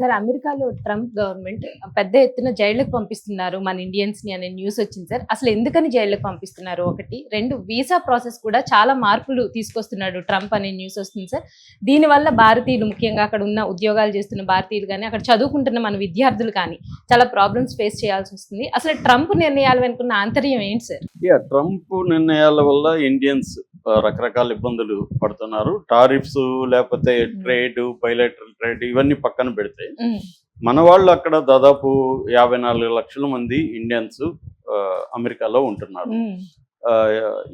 Sir అమెరికాలో Trump government పెద్ద ఎత్తున జైళ్ళకు పంపిస్తున్నారు మన ఇండియన్స్ని అనే న్యూస్ వచ్చింది సార్. అసలు ఎందుకని జైళ్ళకు పంపిస్తున్నారు? ఒకటి. రెండు వీసా ప్రాసెస్ కూడా చాలా మార్పులు తీసుకొస్తున్నాడు ట్రంప్ అనే న్యూస్ వస్తుంది సార్. దీనివల్ల భారతీయులు ముఖ్యంగా అక్కడ ఉన్న ఉద్యోగాలు చేస్తున్న భారతీయులు కానీ అక్కడ చదువుకుంటున్న మన విద్యార్థులు కానీ చాలా ప్రాబ్లమ్స్ ఫేస్ చేయాల్సి వస్తుంది. అసలు ట్రంప్ నిర్ణయాలు వెనుకున్న ఆంతర్యం ఏంటి సార్? ట్రంప్ నిర్ణయాల వల్ల ఇండియన్స్ రకరకాల ఇబ్బందులు పడుతున్నారు. టారిఫ్స్ లేకపోతే ట్రేడ్ బయలెటరల్ ట్రేడ్ ఇవన్నీ పక్కన పెడితే మన వాళ్ళు అక్కడ దాదాపు యాభై నాలుగు లక్షల మంది ఇండియన్స్ అమెరికాలో ఉంటున్నారు.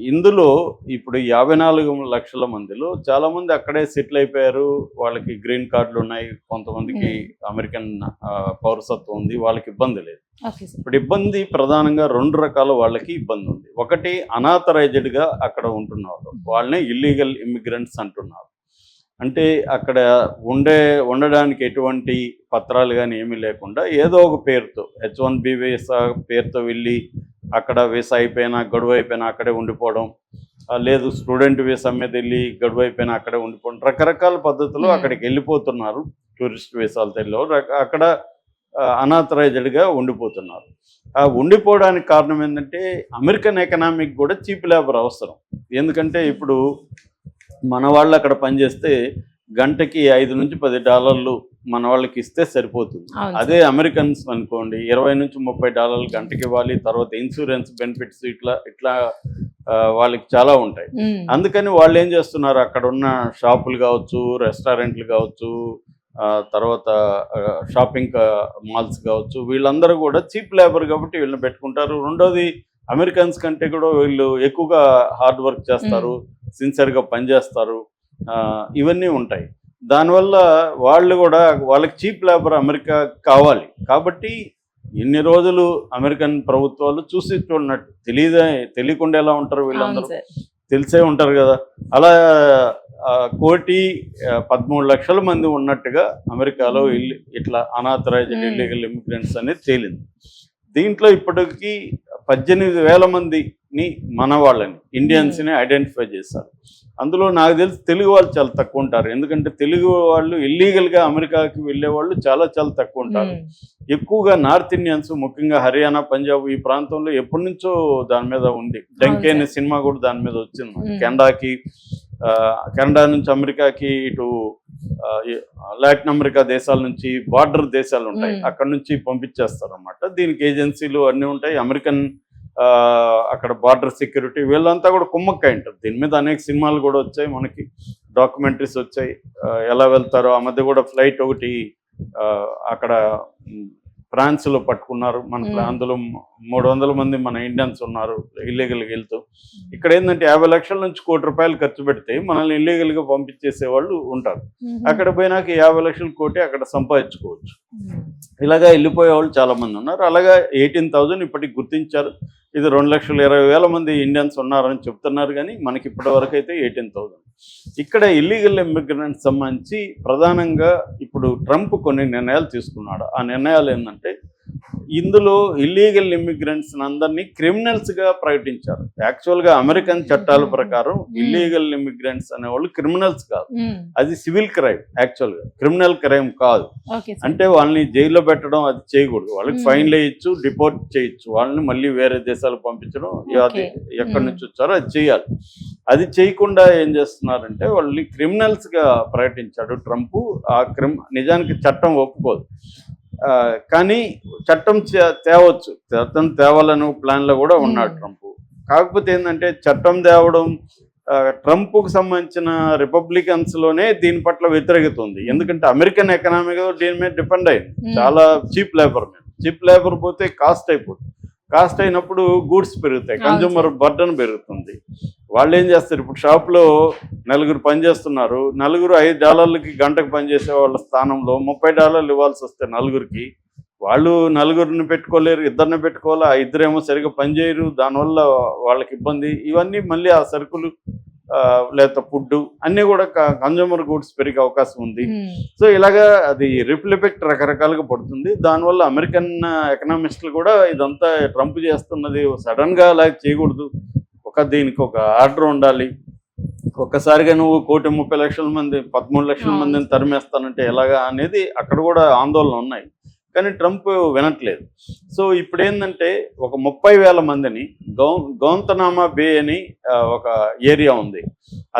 ఇందులో ఇప్పుడు యాభై నాలుగు లక్షల మందిలో చాలా మంది అక్కడే సెటిల్ అయిపోయారు. వాళ్ళకి గ్రీన్ కార్డులు ఉన్నాయి. కొంతమందికి అమెరికన్ పౌరసత్వం ఉంది. వాళ్ళకి ఇబ్బంది లేదు. ఇప్పుడు ఇబ్బంది ప్రధానంగా రెండు రకాల వాళ్ళకి ఇబ్బంది ఉంది. ఒకటి అనాథరైజ్డ్గా అక్కడ ఉంటున్నారు. వాళ్ళని ఇల్లీగల్ ఇమిగ్రెంట్స్ అంటున్నారు. అంటే అక్కడ ఉండే ఉండడానికి ఎటువంటి పత్రాలు కానీ ఏమీ లేకుండా ఏదో ఒక పేరుతో హెచ్ వన్ బి వీసా పేరుతో వెళ్ళి అక్కడ వీసా అయిపోయినా గడువు అయిపోయినా అక్కడే ఉండిపోవడం. లేదు స్టూడెంట్ వీసా మీద వెళ్ళి గడువు అయిపోయినా అక్కడే ఉండిపోవడం. రకరకాల పద్ధతులు. అక్కడికి వెళ్ళిపోతున్నారు. టూరిస్ట్ వీసాలతో అక్కడ అనాథరైజ్డ్గా ఉండిపోతున్నారు. ఆ ఉండిపోవడానికి కారణం ఏంటంటే అమెరికన్ ఎకనామిక్ కూడా చీప్ లేబర్ అవసరం. ఎందుకంటే ఇప్పుడు మన వాళ్ళు అక్కడ పనిచేస్తే గంటకి ఐదు నుంచి పది డాలర్లు మన వాళ్ళకి ఇస్తే సరిపోతుంది అదే అమెరికన్స్ అనుకోండి ఇరవై నుంచి ముప్పై డాలర్లు గంటకి ఇవ్వాలి తర్వాత ఇన్సూరెన్స్ బెనిఫిట్స్ ఇట్లా ఇట్లా వాళ్ళకి చాలా ఉంటాయి. అందుకని వాళ్ళు ఏం చేస్తున్నారు అక్కడ ఉన్న షాపులు కావచ్చు రెస్టారెంట్లు కావచ్చు తర్వాత షాపింగ్ మాల్స్ కావచ్చు వీళ్ళందరూ కూడా చీప్ లేబర్ కాబట్టి వీళ్ళని పెట్టుకుంటారు. రెండోది అమెరికన్స్ కంటే కూడా వీళ్ళు ఎక్కువగా హార్డ్ వర్క్ చేస్తారు సిన్సియర్గా పనిచేస్తారు. ఇవన్నీ ఉంటాయి. దానివల్ల వాళ్ళు కూడా వాళ్ళకి చీప్ లేబర్ అమెరికా కావాలి. కాబట్టి ఇన్ని రోజులు అమెరికన్ ప్రభుత్వాలు చూసి చూడనట్టు తెలియదే తెలియకుండా ఎలా ఉంటారు వీళ్ళందరూ తెలిసే ఉంటారు కదా. అలా కోటి పదమూడు లక్షల మంది ఉన్నట్టుగా అమెరికాలో ఇల్లు ఇట్లా అనాథరైజ్డ్. ఇల్లీగల్ ఇమిగ్రెంట్స్ అనేది తేలింది. దీంట్లో ఇప్పటికీ పద్దెనిమిది వేల మందిని మన వాళ్ళని ఇండియన్స్ని ఐడెంటిఫై చేశారు. అందులో నాకు తెలిసి తెలుగు వాళ్ళు చాలా తక్కువ ఉంటారు. ఎందుకంటే తెలుగు వాళ్ళు ఇల్లీగల్గా అమెరికాకి వెళ్ళే వాళ్ళు చాలా చాలా తక్కువ ఉంటారు. ఎక్కువగా నార్త్ ఇండియన్స్ ముఖ్యంగా హర్యానా పంజాబ్ ఈ ప్రాంతంలో ఎప్పటి నుంచో దాని మీద ఉంది. డంకే అనే సినిమా కూడా దాని మీద వచ్చింది. కెనడాకి కెనడా నుంచి అమెరికాకి ఇటు లాటిన్ అమెరికా దేశాల నుంచి బార్డర్ దేశాలు ఉంటాయి. అక్కడ నుంచి పంపించేస్తారు అనమాట దీనికి ఏజెన్సీలు అన్నీ ఉంటాయి. అమెరికన్ అక్కడ బార్డర్ సెక్యూరిటీ వీళ్ళంతా కూడా కుమ్మక్కాయ ఉంటారు. దీని మీద అనేక సినిమాలు కూడా వచ్చాయి. మనకి డాక్యుమెంటరీస్ వచ్చాయి. ఎలా వెళ్తారో ఆ మధ్య కూడా ఫ్లైట్ ఒకటి అక్కడ ఫ్రాన్స్లో పట్టుకున్నారు. మన. అందులో మూడు వందల మంది మన ఇండియన్స్ ఉన్నారు ఇల్లీగల్గా వెళ్తూ. ఇక్కడ ఏంటంటే యాభై లక్షల నుంచి కోటి రూపాయలు ఖర్చు పెడితే మనల్ని ఇల్లీగల్గా పంపించేసే వాళ్ళు ఉంటారు. అక్కడ పోయినాక యాభై లక్షల కోటి అక్కడ సంపాదించుకోవచ్చు. ఇలాగా వెళ్ళిపోయే వాళ్ళు చాలా మంది ఉన్నారు. అలాగా ఎయిటీన్ థౌజండ్ ఇప్పటికి గుర్తించారు. ఇది రెండు లక్షల ఇరవై వేల మంది ఇండియన్స్ ఉన్నారని చెప్తున్నారు కానీ మనకి ఇప్పటి వరకు అయితే ఎయిటీన్ థౌజండ్ ఇక్కడ ఇల్లీగల్ ఇమిగ్రెంట్స్ సంబంధించి ప్రధానంగా ఇప్పుడు ట్రంప్ కొన్ని నిర్ణయాలు తీసుకున్నాడు. ఆ నిర్ణయాలు ఏంటంటే ఇందులో ఇల్లీగల్ ఇమిగ్రెంట్స్ అందరినీ క్రిమినల్స్గా ప్రకటించారు. యాక్చువల్గా అమెరికన్ చట్టాల ప్రకారం ఇల్లీగల్ ఇమిగ్రెంట్స్ అనేవాళ్ళు క్రిమినల్స్ కాదు. ఉమ్, అది సివిల్ క్రైమ్ యాక్చువల్గా. క్రిమినల్ క్రైమ్ కాదు. అంటే వాళ్ళని జైల్లో పెట్టడం అది చేయకూడదు. వాళ్ళకి Hmm. ఫైన్లు వేయచ్చు డిపోర్ట్ చేయొచ్చు. వాళ్ళని మళ్ళీ వేరే దేశాలకు పంపించడం అది. ఎక్కడి Hmm. నుంచి వచ్చారో అది చేయాలి. అది చేయకుండా ఏం చేస్తున్నారంటే వాళ్ళని క్రిమినల్స్గా ప్రకటించాడు ట్రంప్. ఆ క్రిమ్ నిజానికి చట్టం ఒప్పుకోదు. కానీ చట్టం తేవచ్చు. చట్టం తేవాలని ప్లాన్లో కూడా ఉన్నాడు. ట్రంప్. కాకపోతే ఏంటంటే చట్టం తేవడం ట్రంప్కు సంబంధించిన రిపబ్లికన్స్లోనే దీని పట్ల వ్యతిరేకత ఉంది. ఎందుకంటే అమెరికన్ ఎకనామీ దీని మీద డిపెండ్ అయింది. చాలా చీప్ లేబర్ మీద. చీప్ లేబర్ పోతే కాస్ట్ అయిపోతుంది. కాస్ట్ అయినప్పుడు గూడ్స్ పెరుగుతాయి. కన్జ్యూమర్ బర్డన్ పెరుగుతుంది. వాళ్ళు ఏం చేస్తారు? ఇప్పుడు షాప్లో నలుగురు పని చేస్తున్నారు. నలుగురు ఐదు డాలర్లకి గంటకు పనిచేసే వాళ్ళ స్థానంలో ముప్పై డాలర్లు ఇవ్వాల్సి వస్తే నలుగురికి వాళ్ళు నలుగురిని పెట్టుకోలేరు ఇద్దరిని పెట్టుకోవాలి? ఆ ఇద్దరేమో సరిగా పనిచేయరు దానివల్ల వాళ్ళకి ఇబ్బంది. ఇవన్నీ మళ్ళీ ఆ సరుకులు లేకపోతే ఫుడ్ అన్నీ కూడా కన్జ్యూమర్ గూడ్స్ పెరిగే అవకాశం ఉంది. సో ఇలాగా అది రిఫిల్ ఎఫెక్ట్ రకరకాలుగా పడుతుంది. దానివల్ల అమెరికన్ ఎకనామిస్టులు కూడా ఇదంతా ట్రంప్ చేస్తున్నది సడన్గా అలా చేయకూడదు. ఒక దీనికి ఒక ఆర్డర్ ఉండాలి. ఒక్కసారిగా నువ్వు కోటి ముప్పై లక్షల మంది పదమూడు లక్షల. మందిని తరిమేస్తానంటే ఎలాగా అనేది అక్కడ కూడా ఆందోళన ఉన్నాయి. కానీ ట్రంప్ వినట్లేదు. సో ఇప్పుడు ఏంటంటే ఒక ముప్పై వేల మందిని గౌ గౌంతనామా బే అని ఒక ఏరియా ఉంది.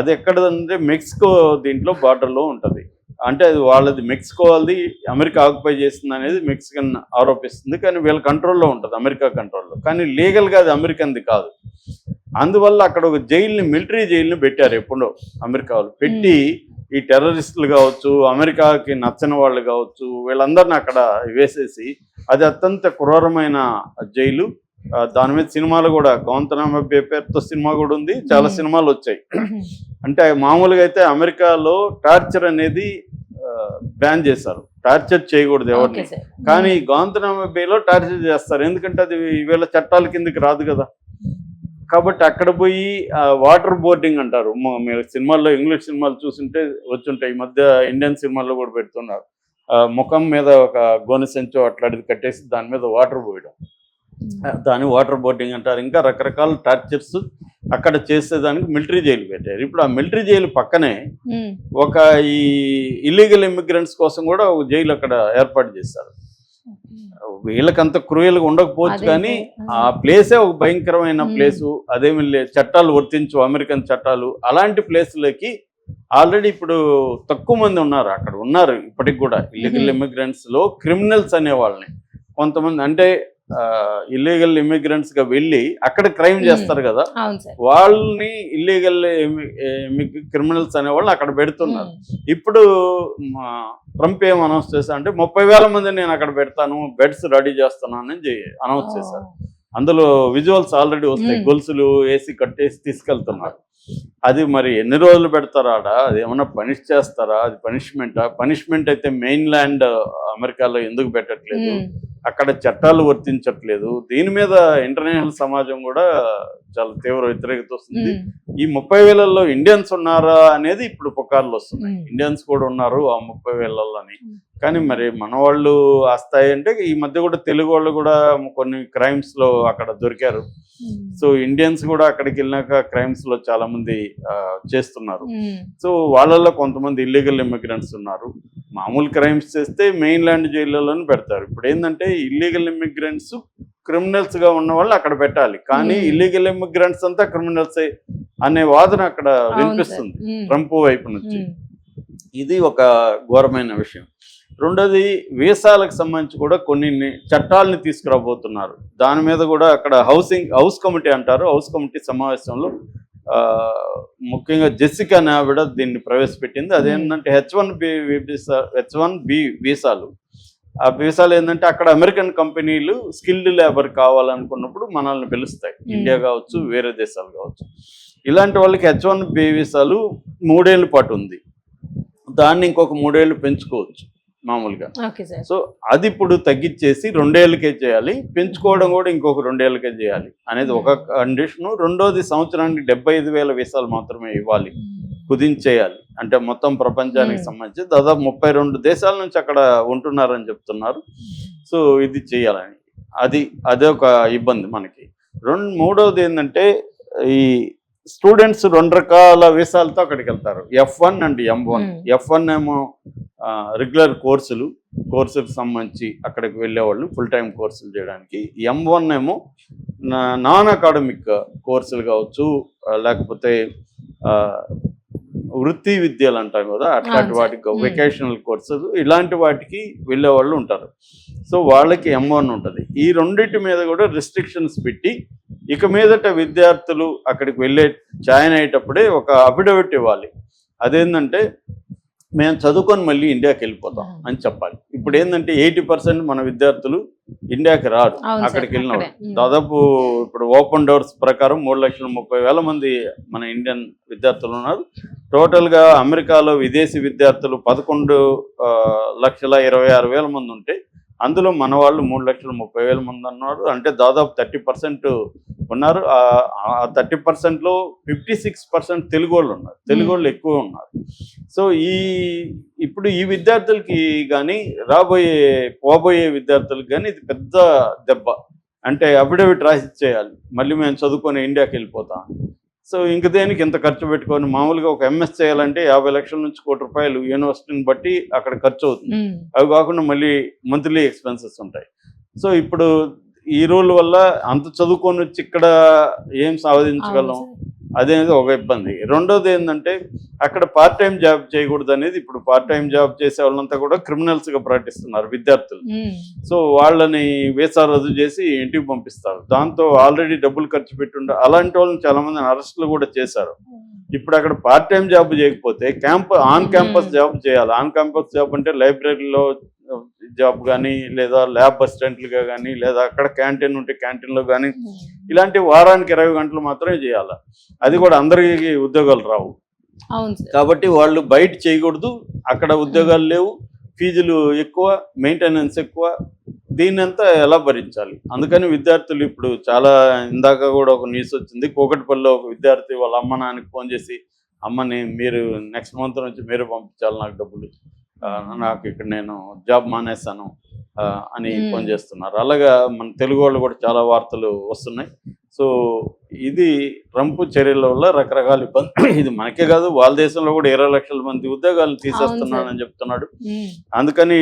అది ఎక్కడంటే మెక్సికో దీంట్లో బార్డర్లో ఉంటుంది. అంటే అది వాళ్ళది మెక్సికో వాళ్ళది అమెరికా ఆక్యుపై చేస్తుంది అనేది మెక్సికన్ ఆరోపిస్తుంది. కానీ వీళ్ళ కంట్రోల్లో ఉంటుంది అమెరికా కంట్రోల్లో. కానీ లీగల్గా అది అమెరికన్ది కాదు. అందువల్ల అక్కడ ఒక జైల్ని మిలిటరీ జైల్ని పెట్టారు ఎప్పుడో అమెరికా వాళ్ళు. పెట్టి ఈ టెర్రరిస్టులు కావచ్చు అమెరికాకి నచ్చని వాళ్ళు కావచ్చు వీళ్ళందరిని అక్కడ వేసేసి అది అత్యంత క్రూరమైన జైలు. దాని మీద సినిమాలు కూడా గౌంతనామా పేరుతో సినిమా కూడా ఉంది చాలా. సినిమాలు వచ్చాయి. అంటే మామూలుగా అయితే అమెరికాలో టార్చర్ అనేది బ్యాన్ చేశారు. టార్చర్ చేయకూడదు ఎవరిని. కానీ గాంతనామా బేలో టార్చర్ చేస్తారు. ఎందుకంటే అది వీళ్ళ చట్టాల కిందకి రాదు కదా. కాబట్టి అక్కడ పోయి వాటర్ బోర్డింగ్ అంటారు. మీరు సినిమాల్లో ఇంగ్లీష్ సినిమాలు చూస్తుంటే వచ్చుంటాయి. ఈ మధ్య ఇండియన్ సినిమాల్లో కూడా పెడుతున్నారు. ముఖం మీద ఒక గోనె సంచో అట్లాంటిది కట్టేసి దాని మీద వాటర్ పోయడం. ఆ, దాన్ని వాటర్ బోర్డింగ్ అంటారు. ఇంకా రకరకాల టార్చర్స్ అక్కడ చేసేదానికి మిలిటరీ జైలు పెట్టారు. ఇప్పుడు ఆ మిలిటరీ జైలు పక్కనే. ఒక ఈ ఇల్లీగల్ ఇమిగ్రెంట్స్ కోసం కూడా ఒక జైలు అక్కడ ఏర్పాటు చేశారు. వీళ్ళకంత క్రూయల్గా ఉండకపోవచ్చు కానీ. ఆ ప్లేసే ఒక భయంకరమైన. ప్లేసు అదేమి లే- చట్టాలు వర్తించు అమెరికన్ చట్టాలు అలాంటి ప్లేసులకి ఆల్రెడీ ఇప్పుడు తక్కువ మంది ఉన్నారు అక్కడ ఉన్నారు ఇప్పటికి కూడా ఇల్లీగల్ మ్మ్. ఇమిగ్రెంట్స్లో క్రిమినల్స్ అనే వాళ్ళని కొంతమంది అంటే ఇల్లీగల్ ఇమిగ్రెంట్స్గా వెళ్ళి అక్కడ క్రైమ్. చేస్తారు కదా. వాళ్ళని ఇల్లీగల్ క్రిమినల్స్ అనే వాళ్ళని అక్కడ పెడుతున్నారు. ఇప్పుడు ట్రంప్ ఏం అనౌన్స్ చేశా అంటే ముప్పై వేల మంది నేను అక్కడ పెడతాను బెడ్స్ రెడీ చేస్తున్నాను అని అనౌన్స్ చేశారు. అందులో విజువల్స్ ఆల్రెడీ వస్తాయి. గొలుసులు వేసి కట్టేసి తీసుకెళ్తున్నారు. అది మరి ఎన్ని రోజులు పెడతారా ఆడ? అది ఏమన్నా పనిష్ చేస్తారా? అది పనిష్మెంటా పనిష్మెంట్ అయితే మెయిన్ ల్యాండ్ అమెరికాలో ఎందుకు పెట్టట్లేదు. అక్కడ చట్టాలు వర్తించట్లేదు దీని మీద ఇంటర్నేషనల్ సమాజం కూడా చాలా తీవ్ర వ్యతిరేకత వస్తుంది. ఈ ముప్పై వేలల్లో ఇండియన్స్ ఉన్నారా అనేది ఇప్పుడు పుకార్లు వస్తున్నాయి. ఇండియన్స్ కూడా ఉన్నారు ఆ ముప్పై వేలల్లో అని. కానీ మరి మన వాళ్ళు వస్తాయి అంటే ఈ మధ్య కూడా తెలుగు వాళ్ళు కూడా కొన్ని క్రైమ్స్లో అక్కడ దొరికారు. సో ఇండియన్స్ కూడా అక్కడికి వెళ్ళినాక క్రైమ్స్లో చాలా మంది చేస్తున్నారు. సో వాళ్ళల్లో కొంతమంది ఇల్లీగల్ ఇమిగ్రెంట్స్ ఉన్నారు మామూలు క్రైమ్స్ చేస్తే మెయిన్ ల్యాండ్ జైళ్ళలోనే పెడతారు ఇప్పుడు ఏంటంటే ఇల్లీగల్ ఇమిగ్రెంట్స్ క్రిమినల్స్గా ఉన్న వాళ్ళు అక్కడ పెట్టాలి కానీ. ఇల్లీగల్ ఇమిగ్రెంట్స్ అంతా క్రిమినల్స్ అనే వాదన అక్కడ. వినిపిస్తుంది. ట్రంప్ వైపు నుంచి. ఇది ఒక ఘోరమైన విషయం. రెండోది వీసాలకు సంబంధించి కూడా కొన్ని చట్టాలని తీసుకురాబోతున్నారు. దాని మీద కూడా అక్కడ హౌసింగ్ హౌస్ కమిటీ అంటారు. హౌస్ కమిటీ సమావేశంలో ఆ, ముఖ్యంగా జెసికా అనే ఆవిడ దీన్ని ప్రవేశపెట్టింది. అదేంటంటే H one B visa H one B వీసాలు. ఆ వీసాలు ఏంటంటే అక్కడ అమెరికన్ కంపెనీలు స్కిల్డ్ లేబర్ కావాలనుకున్నప్పుడు మనల్ని పిలుస్తాయి. ఇండియా కావచ్చు వేరే దేశాలు కావచ్చు. ఇలాంటి వాళ్ళకి హెచ్ వన్ బి వీసాలు మూడేళ్ళ పాటు ఉంది. దాన్ని ఇంకొక మూడేళ్ళు పెంచుకోవచ్చు మామూలుగా. సో అది ఇప్పుడు తగ్గించేసి రెండేళ్ళకే చేయాలి. పెంచుకోవడం కూడా ఇంకొక రెండేళ్ళకే చేయాలి అనేది ఒక కండిషను. రెండోది సంవత్సరానికి డెబ్బై ఐదు వేల వీసాలు మాత్రమే ఇవ్వాలి కుదించేయాలి. అంటే మొత్తం ప్రపంచానికి. సంబంధించి దాదాపు ముప్పై రెండు దేశాల నుంచి అక్కడ ఉంటున్నారని చెప్తున్నారు. సో ఇది చేయాలని. అది అదే ఒక ఇబ్బంది మనకి. రెండు మూడవది ఏంటంటే ఈ స్టూడెంట్స్ రెండు రకాల వీసాలతో అక్కడికి వెళ్తారు F one and M one. F one ఏమో రెగ్యులర్ కోర్సులు కోర్సులకు సంబంధించి అక్కడికి వెళ్ళేవాళ్ళు ఫుల్ టైం కోర్సులు చేయడానికి ఎం వన్ ఏమో నాన్ అకాడమిక్ కోర్సులు కావచ్చు లేకపోతే వృత్తి విద్యలు అంటాం కదా అట్లాంటి. వాటికి. వెకేషనల్ కోర్సెస్ ఇలాంటి వాటికి వెళ్ళే వాళ్ళు ఉంటారు సో వాళ్ళకి ఎం వన్ ఉంటుంది ఈ రెండింటి మీద కూడా రిస్ట్రిక్షన్స్ పెట్టి ఇక మీదట విద్యార్థులు అక్కడికి వెళ్ళే జాయిన్ అయ్యేటప్పుడే ఒక అఫిడవిట్ ఇవ్వాలి. అదేంటంటే మేము చదువుకొని మళ్ళీ ఇండియాకి వెళ్ళిపోతాం అని చెప్పాలి. ఇప్పుడు ఏంటంటే ఎయిటీ పర్సెంట్ మన విద్యార్థులు ఇండియాకి రారు. అక్కడికి వెళ్ళిన. దాదాపు ఇప్పుడు ఓపెన్ డోర్స్ ప్రకారం మూడు లక్షల ముప్పై వేల మంది మన ఇండియన్ విద్యార్థులు ఉన్నారు. టోటల్గా అమెరికాలో విదేశీ విద్యార్థులు పదకొండు లక్షల ఇరవై ఆరు వేల మంది ఉంటే అందులో మన వాళ్ళు మూడు లక్షల ముప్పై వేల మంది ఉన్నారు అంటే దాదాపు థర్టీ పర్సెంట్ ఉన్నారు. ఆ థర్టీ పర్సెంట్లో ఫిఫ్టీ సిక్స్ పర్సెంట్ తెలుగు వాళ్ళు ఉన్నారు. తెలుగు వాళ్ళు ఎక్కువ ఉన్నారు. సో ఈ ఇప్పుడు ఈ విద్యార్థులకి కానీ రాబోయే పోబోయే విద్యార్థులకు కానీ ఇది పెద్ద దెబ్బ. అంటే అఫిడవిట్ రాసి చేయాలి మళ్ళీ మేము చదువుకొని ఇండియాకి వెళ్ళిపోతాం. సో ఇంక దేనికి ఇంత ఖర్చు పెట్టుకొని మామూలుగా ఒక ఎంఎస్ చేయాలంటే యాభై లక్షల నుంచి కోటి రూపాయలు యూనివర్సిటీని బట్టి అక్కడ ఖర్చు అవుతుంది. అవి కాకుండా మళ్ళీ మంత్లీ ఎక్స్పెన్సెస్ ఉంటాయి. సో ఇప్పుడు ఈ రూల్ వల్ల అంత చదువుకొని వచ్చి ఇక్కడ ఏం సాధించగలం. అదేది ఒక ఇబ్బంది. రెండోది ఏంటంటే అక్కడ పార్ట్ టైం జాబ్ చేయకూడదు అనేది ఇప్పుడు పార్ట్ టైం జాబ్ చేసే వాళ్ళంతా కూడా క్రిమినల్స్గా ప్రకటిస్తున్నారు విద్యార్థులు. సో వాళ్ళని వీసా రద్దు చేసి ఇంటికి పంపిస్తారు. దాంతో ఆల్రెడీ డబ్బులు ఖర్చు పెట్టుండే అలాంటి వాళ్ళని చాలా మంది అరెస్టులు కూడా చేశారు. ఇప్పుడు అక్కడ పార్ట్ టైం జాబ్ చేయకపోతే క్యాంప్ ఆన్ క్యాంపస్ జాబ్ చేయాలి. ఆన్ క్యాంపస్ జాబ్ అంటే లైబ్రరీలో జాబ్ కానీ లేదా ల్యాబ్ అసిస్టెంట్లుగా కానీ లేదా అక్కడ క్యాంటీన్ ఉంటే క్యాంటీన్లో కానీ. ఇలాంటి వారానికి ఇరవై గంటలు మాత్రమే చేయాలి. అది కూడా అందరికీ ఉద్యోగాలు రావు. కాబట్టి వాళ్ళు బయట చేయకూడదు. అక్కడ ఉద్యోగాలు లేవు. ఫీజులు ఎక్కువ మెయింటెనెన్స్ ఎక్కువ. దీన్నంతా ఎలా భరించాలి? అందుకని విద్యార్థులు ఇప్పుడు చాలా ఇందాక కూడా ఒక న్యూస్ వచ్చింది. కూకట్పల్లిలో ఒక విద్యార్థి వాళ్ళ అమ్మ నాన్నకి ఫోన్ చేసి అమ్మని మీరు నెక్స్ట్ మంత్ నుంచి మీరు పంపించాలి నాకు డబ్బులు. నాకు ఇక్కడ నేను జాబ్ మానేశాను అని. ఫోన్ చేస్తున్నారు. అలాగా మన తెలుగు వాళ్ళు కూడా చాలా వార్తలు వస్తున్నాయి. సో ఇది ట్రంప్ చర్యల వల్ల రకరకాల ఇబ్బంది ఇది మనకే కాదు వాళ్ళ దేశంలో కూడా ఇరవై లక్షల మంది ఉద్యోగాలను తీసేస్తున్నానని చెప్తున్నాడు. అందుకని